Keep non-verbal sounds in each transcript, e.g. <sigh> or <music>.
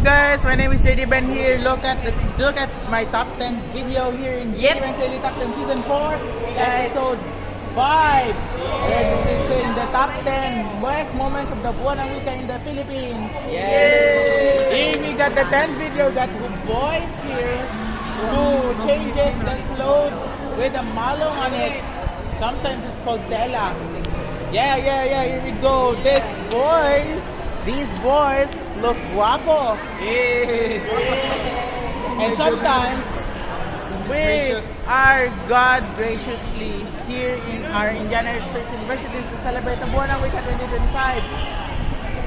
guys? My name is JD Ben here. Look at the look at my top 10 video here in Yep. Daily Top 10 Season 4, Episode 5. And it's in the top 10 best moments of the ng Wika in the Philippines. Yay! Here we got the 10 video that the boys here who changes the clothes with a malong on it. Sometimes it's called tela. Yeah, yeah, yeah, here we go. This boy, these boys look guapo. And sometimes we are God graciously here in our Indiana State University to celebrate the ng Wika 2025.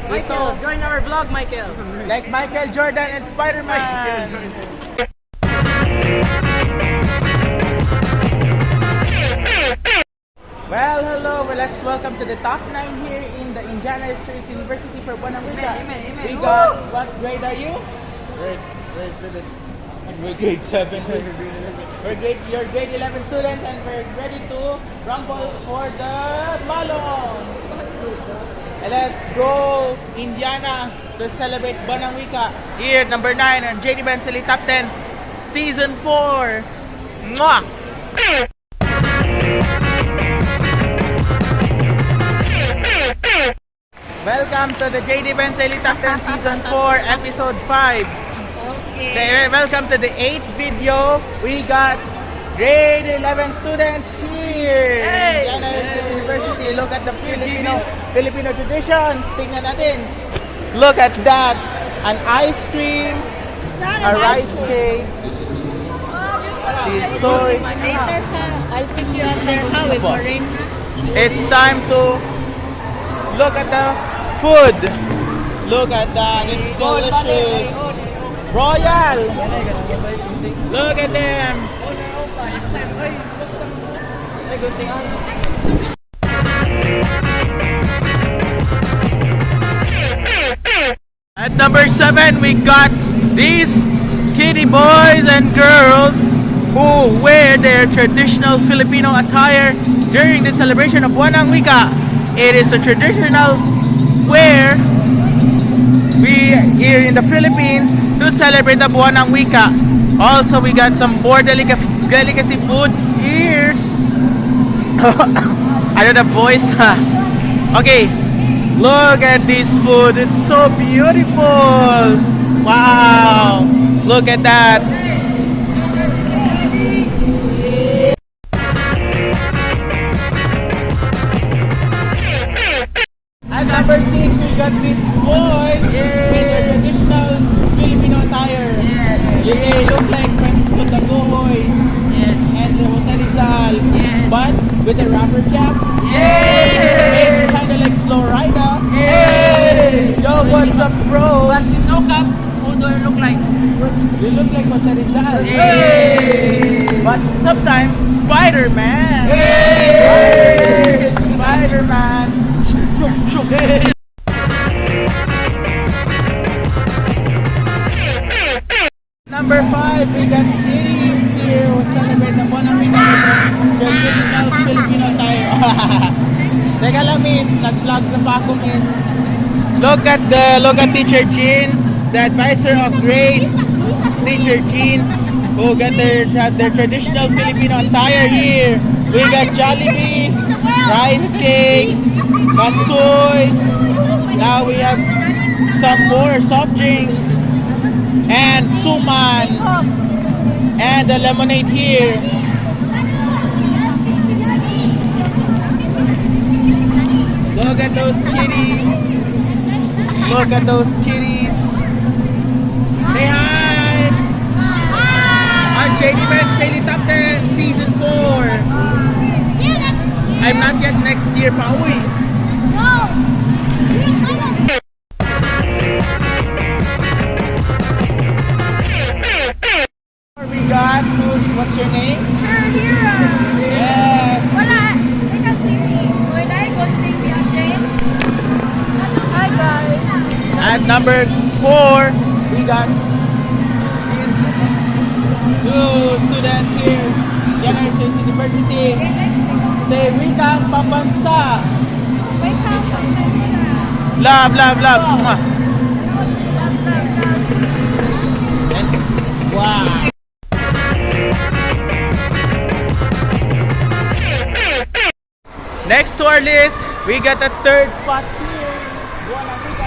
Michael, Ito, join our vlog, Michael. like Michael Jordan and Spider-Man. <laughs> Well, hello. Well, let's welcome to the top 9 here in the Indiana State University for Buwan ng Wika. Amen, amen, amen. We got, what grade are you? Grade, grade seven. We're grade 7. <laughs> We're grade, you're grade 11 students and we're ready to rumble for the Malong. And let's go Indiana to celebrate Buwan ng Wika. Here, number 9 on JD Bensely Top 10, Season 4. Mwah! Welcome to the JD 10 Season <laughs> 4, Episode 5. Okay. Welcome to the 8th video. We got grade 11 students here. Hey! University. Look at the Filipino Filipino traditions. Tingnan natin. Look at that. An ice cream, a rice cake, oh. soy. Later. I'll pick you up there with It's time to look at the food. Look at that. It's delicious. Royal. Look at them. At number seven, we got these kitty boys and girls who wear their traditional Filipino attire during the celebration of Buwan ng Wika. It is a traditional wear we here in the Philippines to celebrate the Buwan ng Wika. Also, we got some more delica- delicacy food here. I don't have voice. okay, look at this food. It's so beautiful. Wow, look at that. Number six, we got this boy. with their traditional Filipino attire. Yes. They look like Francisco Dagohoy Yes. and Jose Rizal, Yes. but with a rubber cap. Yay! It's kind of like Flow Rider. Yay! Yo, what's up, bro? But no cap, who do I look like? You look like Jose Rizal. Yay! But sometimes Spider-Man. Yay! Spider-Man. Number five, we got kitties here who celebrate the with their traditional Filipino attire. <laughs> Teka lang, miss. Nag-vlog na pa ako, miss. Look at the, look at Teacher Jean, the advisor of grade. Teacher Jean, who got their, their traditional Filipino attire here. We got Jollibee, rice cake, basoy. Now we have some more soft drinks and suman and the lemonade here. Look at those kitties. Look at those kitties. Say hi. I'm JD Daily Top 10 Season 4. I'm not yet next year, Pauwi. We got who's what's your name? Yes. At number four, we got these two students here, General University. Say, wikang pambansa. Wikang pambansa. Love, love, love. Oh. Mwah. Wow. Next to our list, we got a third spot here.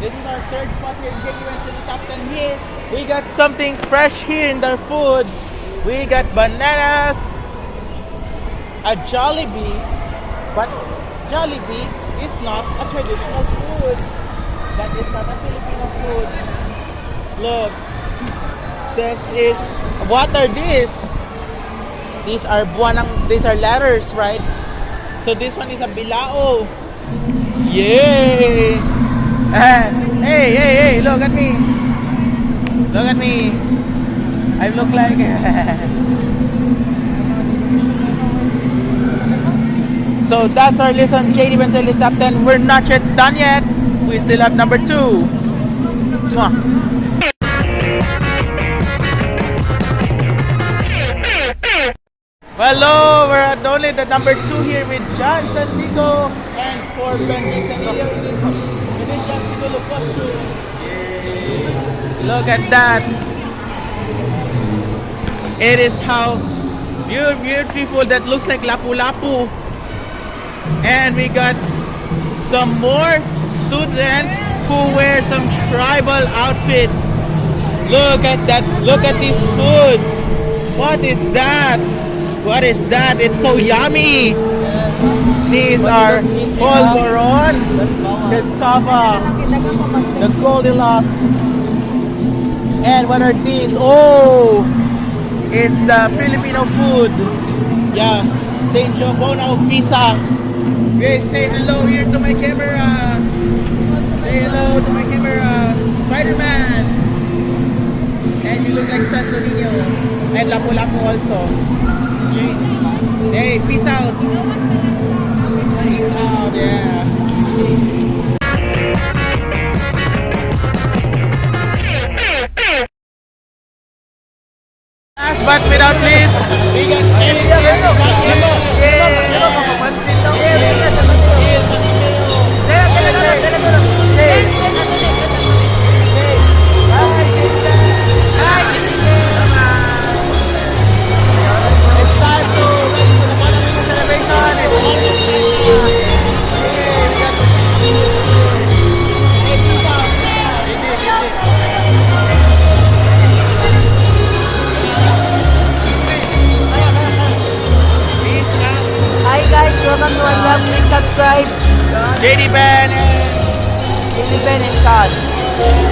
This is our third spot here in JUN City Top 10 here. We got something fresh here in our foods. We got bananas, a Jollibee, but Jollibee is not a traditional food. That is not a Filipino food. Look, this is what are these? These are buwanang these are letters, right? So this one is a bilao. Yay! <laughs> Hey, hey, hey, look at me. Look at me. I look like <laughs> So that's our list on JD Benzeli Top 10. We're not yet done yet. We still have number two. Mwah. Hello, oh, we're at only the number two here with John Santico and for Benji. Look at that. It is how beau- beautiful that looks like lapu-lapu. And we got some more students who wear some tribal outfits. Look at that. Look at these foods. What is that? What is that? It's so yummy. These are polvoron, cassava, the Goldilocks. And what are these? Oh, it's the Filipino food. Yeah, St. Jobona of Pisa. Guys, say hello here to my camera. Say hello to my camera. Spider-Man. And you look like Santo Niño. And Lapu-Lapu also. Hey, peace out. Peace out, yeah. JD Ben and Daily Ben and Sean.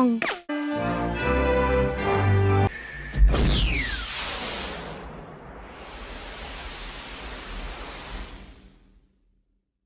펑